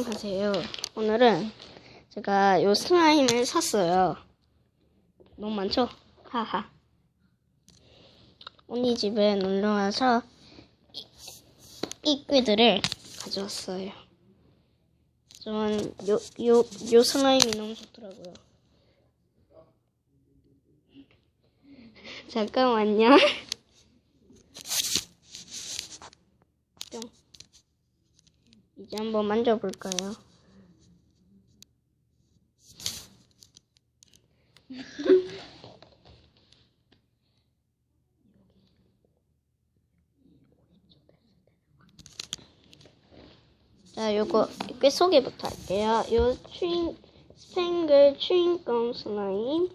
안녕하세요. 오늘은 제가 요 슬라임을 샀어요. 너무 많죠? 하하. 언니 집에 놀러 와서 이, 이 꾀들을 가져왔어요. 저는 요, 요, 요 슬라임이 너무 좋더라고요. 잠깐만요. 이제 한번 만져볼까요? 자, 요거 꽤 소개부터 할게요. 요 추인 스팽글 추인검 슬라임.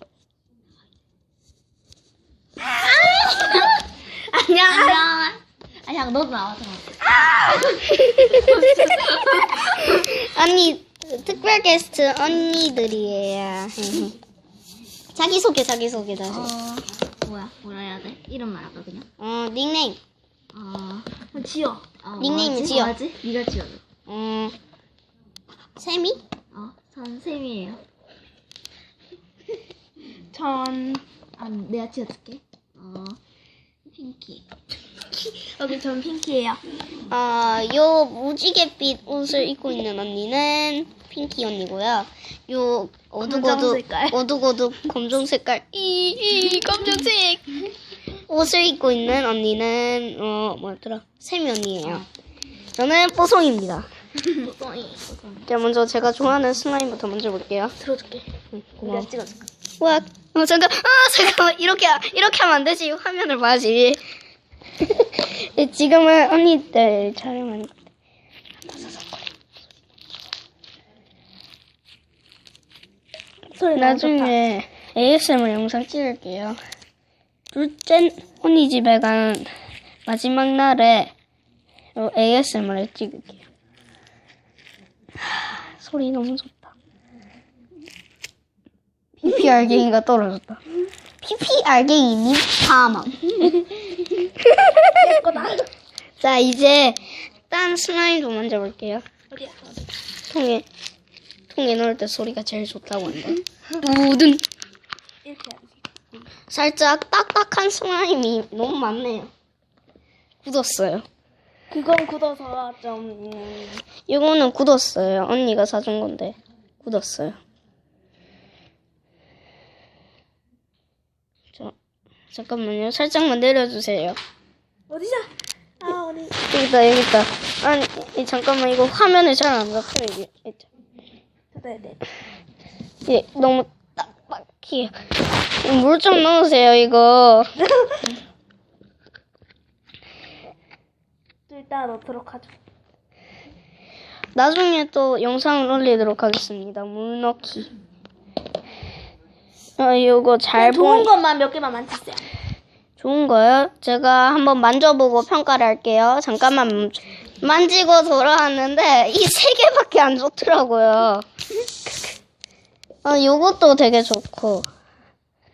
안녕. 안녕. 아니 야, 너도 나와서. 언니 특별 게스트 언니들이에요. 자기 소개 자기 소개 다시. 어, 뭐야? 뭐라 해야 돼? 이름 말할까 그냥? 어 닉네임. 어, 지어. 어, 닉네임은 뭐하지? 지어. 뭐하지? 네가 지어줘. 음 세미? 어, 선생님이에요. 전 아, 내가 지어줄게. 어, 핑키. 여기 전 핑키예요. 어요 무지갯빛 옷을 입고 있는 언니는 핑키 언니고요. 요 검정 어둑어둑 색깔. 어둑어둑 검정 색깔 이 이 검정색 옷을 입고 있는 언니는 어 뭐였더라 세미 언니예요. 저는 뽀송입니다. 뽀송이. 자 먼저 제가 좋아하는 슬라임부터 먼저 볼게요. 들어줄게. 응, 고마워. 내가 찍어줄게. 와, 어, 잠깐, 아, 잠깐만, 이렇게, 이렇게 하면 안 되지. 화면을 봐야지. 네, 지금은 언니들 촬영하는 건데. 소리 나중에 ASMR 영상 찍을게요. 둘째 언니 집에 간 마지막 날에 요 ASMR을 찍을게요. 하, 소리 너무 좋다. PPR갱이가 떨어졌다. PPR갱이님 사망. 자 이제 딴 슬라임도 만져볼게요. 어디야? 통에 통에 넣을 때 소리가 제일 좋다고 한다. 해야지. 살짝 딱딱한 슬라임이 너무 많네요. 굳었어요. 그건 굳어서 좀 음, 이거는 굳었어요. 언니가 사준 건데 굳었어요. 자, 잠깐만요. 살짝만 내려주세요. 어디자? 아 어디? 여기 있다, 여기 있다. 아니, 이, 잠깐만 이거 화면에 잘안 잡혀 이게. 네네. 예, 너무 딱딱해. 물좀 넣으세요 이거. 또 이따 넣도록 하죠. 나중에 또 영상을 올리도록 하겠습니다. 물 넣기. 아, 이거 잘 좋은 보이. 것만 몇 개만 만지세요. 좋은 거요? 제가 한번 만져보고 평가를 할게요. 잠깐만. 만지고 돌아왔는데 이 세 개밖에 안 좋더라고요. 아, 요것도 되게 좋고.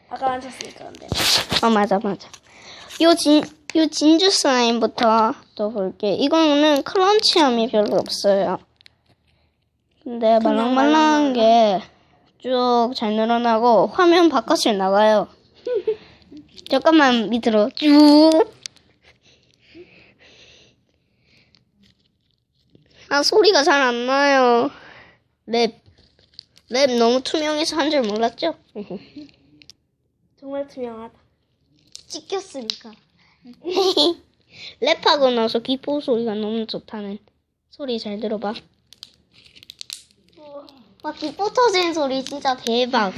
아까 만졌으니까 근데. 아, 맞아, 맞아. 요 진, 요 진주 슬라임부터 또 볼게. 이거는 크런치함이 별로 없어요. 근데 말랑말랑한 게 쭉 잘 늘어나고 화면 바깥을 나가요. 잠깐만 밑으로 쭉. 아, 소리가 잘 안 나요. 랩. 랩 너무 투명해서 한 줄 몰랐죠? 정말 투명하다. 찍혔으니까. 랩하고 나서 기포 소리가 너무 좋다는 소리 잘 들어봐. 와 기포 터지는 소리 진짜 대박.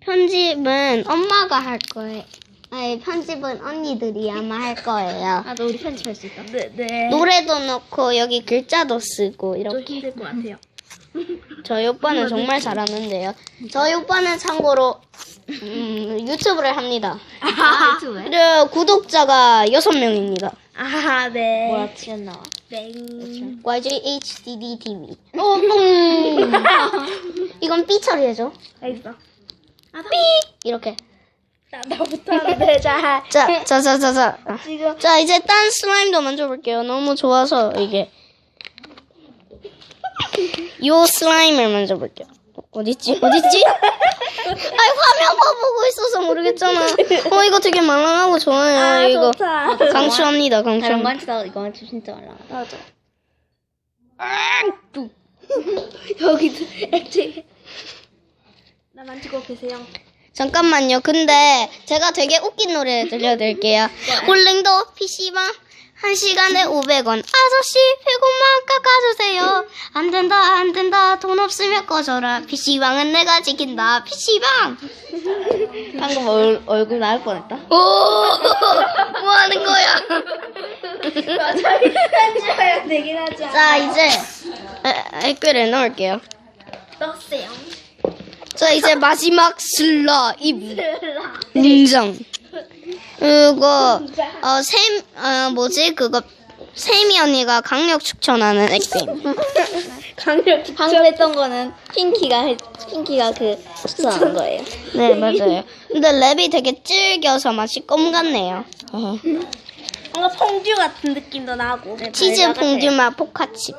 편집은 엄마가 할 거예요. 아니 편집은 언니들이 아마 할 거예요. 아, 너 우리 편집할 수 있다. 네 네. 노래도 넣고 여기 글자도 쓰고 좀 이렇게. 힘들 것 같아요. 저희 오빠는 정말 잘하는데요. 저희 오빠는 참고로 음, 유튜브를 합니다. 아, 유튜브에? 그리고 구독자가 6명입니다. 아 네. 뭐라 튀었나 와? 땡. YJHDD TV. 어, 음. 이건 삐 처리해줘. 알겠어. 이렇게. 나 나부터 하는데 자. 자, 자, 자, 자, 자. 지금 자, 이제 딴 슬라임도 만져볼게요. 너무 좋아서 이게. 요 슬라임을 만져볼게요. 어딨지? 어딨지? 아이, 화면만 보고 있어서 모르겠잖아. 어, 이거 되게 말랑하고 좋아요. 아 이거. 좋다. 강추합니다, 거 강추합니다. 만지다가 이거 만지면 진짜 말라. 맞아. 여기도 액체. 나 만지고 계세요. 잠깐만요. 근데 제가 되게 웃긴 노래 들려드릴게요. 홀랭도 PC방 한 시간에 500원. 아저씨 100원만 깎아주세요. 안 된다 안 된다 돈 없으면 꺼져라. PC방은 내가 지킨다. PC방. 방금 얼, 얼굴 나올 뻔했다. 오, 뭐 하는 거야? 맞아. 만져야 되긴 하지. 자 이제 댓글을 넣을게요. 넣었어요. 자 이제 마지막 슬라임 등장. 그거 어샘 어, 뭐지 그거 세미 언니가 강력 추천하는 액game. 강력 방금 했던 거는 핑키가 했, 핑키가 그 추천한 거예요. 네 맞아요. 근데 랩이 되게 질겨서 맛이 껌 같네요. 뭔가 퐁듀 같은 느낌도 나고. 치즈 퐁듀 맛 포카칩.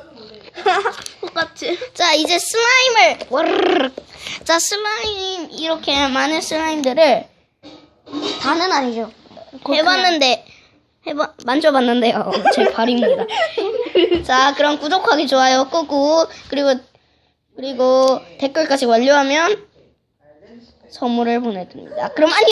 똑같이. 자 이제 슬라임을 와르르. 자 슬라임 이렇게 많은 슬라임들을 다는 아니죠. 해봤는데 해봐 만져봤는데요. 제 발입니다. 자 그럼 구독하기 좋아요 끄고 그리고 그리고 댓글까지 완료하면 선물을 보내드립니다. 그럼 안녕.